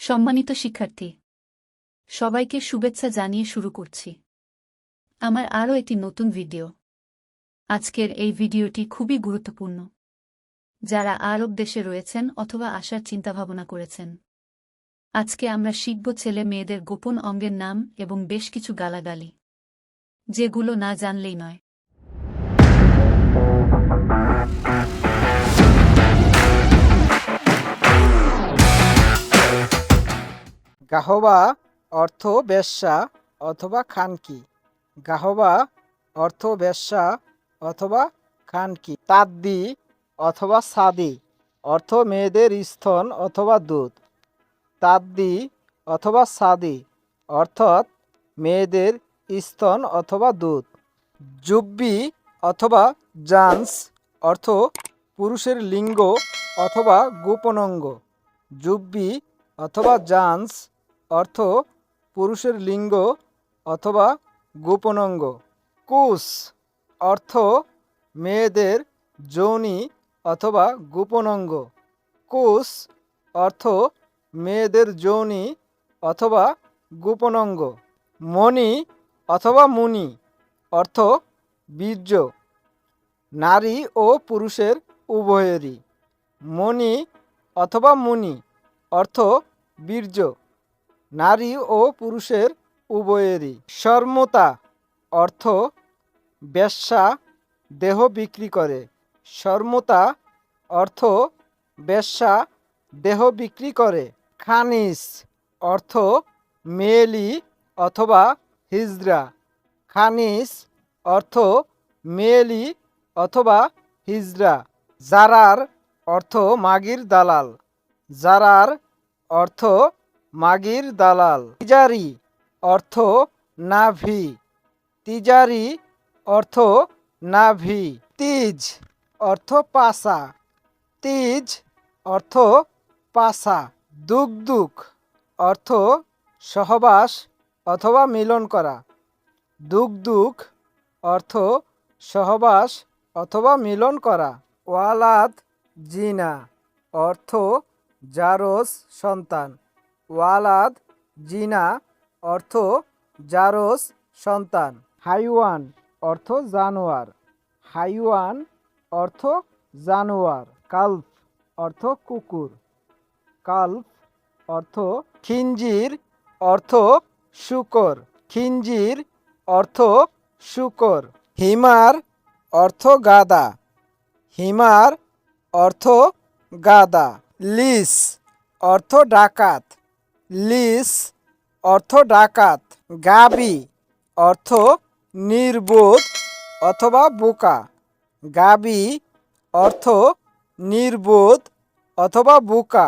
সম্মানিত শিক্ষার্থী, সবাইকে শুভেচ্ছা জানিয়ে শুরু করছি। আমার আরও একটি নতুন ভিডিও। আজকের এই ভিডিওটি খুবই গুরুত্বপূর্ণ। যারা আরব দেশে রয়েছেন অথবা আসার চিন্তাভাবনা করেছেন, আজকে আমরা শিখব ছেলে মেয়েদের গোপন অঙ্গের নাম এবং বেশ কিছু গালাগালি, যেগুলো না জানলেই নয়। গাহবা অর্থ বেশ্যা অথবা খানকি। গাহবা অর্থ বেশ্যা অথবা খানকি। তাদ্দি অথবা সাদি অর্থ মেয়েদের স্তন অথবা দুধ। তাদ্দি অথবা সাদি অর্থাৎ মেয়েদের স্তন অথবা দুধ। জুব্বি অথবা জান্স অর্থ পুরুষের লিঙ্গ অথবা গোপনাঙ্গ। জুব্বি অথবা জান্স অর্থ পুরুষের লিঙ্গ অথবা গোপনাঙ্গ। কুস অর্থ মেয়েদের যৌনি অথবা গোপনাঙ্গ। কুস অর্থ মেয়েদের যৌনি অথবা গোপনাঙ্গ। মণি অথবা মুনি অর্থ বীর্য। নারী ও পুরুষের উভয়েরই। মণি অথবা মুনি অর্থ বীর্য। নারী ও পুরুষের উভয়েরই। শর্মতা অর্থ বেশ্যা দেহ বিক্রি করে। শর্মতা অর্থ বেশ্যা দেহ বিক্রি করে। খানিস অর্থ মেয়েলি অথবা হিজড়া খানিস অর্থ মেয়েলি অথবা হিজড়া জারার অর্থ মাগির দালাল। জারার অর্থ মাগির দালাল। তিজারি অর্থ নাভি। তিজারি অর্থ নাভি। তিজ অর্থ পাসা তিজ অর্থ পাসা দুক দুক অর্থ সহবাস অথবা মিলন করা। দুক দুক অর্থ সহবাস অথবা মিলন করা। ওয়ালাদ জিনা অর্থ জারস সন্তান। ওয়ালাদ, জিনা, অর্থ জারস, সন্তান। হাইওয়ান, অর্থ জানোয়ার। হাইওয়ান, অর্থ জানোয়ার। কাল্প, অর্থ কুকুর। কাল্প, অর্থ খিঞ্জির, অর্থ শুকর। খিঞ্জির, অর্থ শুকর। হিমার, অর্থ গাদা। হিমার, অর্থ গাদা। লিস, অর্থ ডাকাত। লিস অর্থ ডাকাত গাবি অর্থ নির্বোধ অথবা বোকা গাবি অর্থ নির্বোধ অথবা বোকা।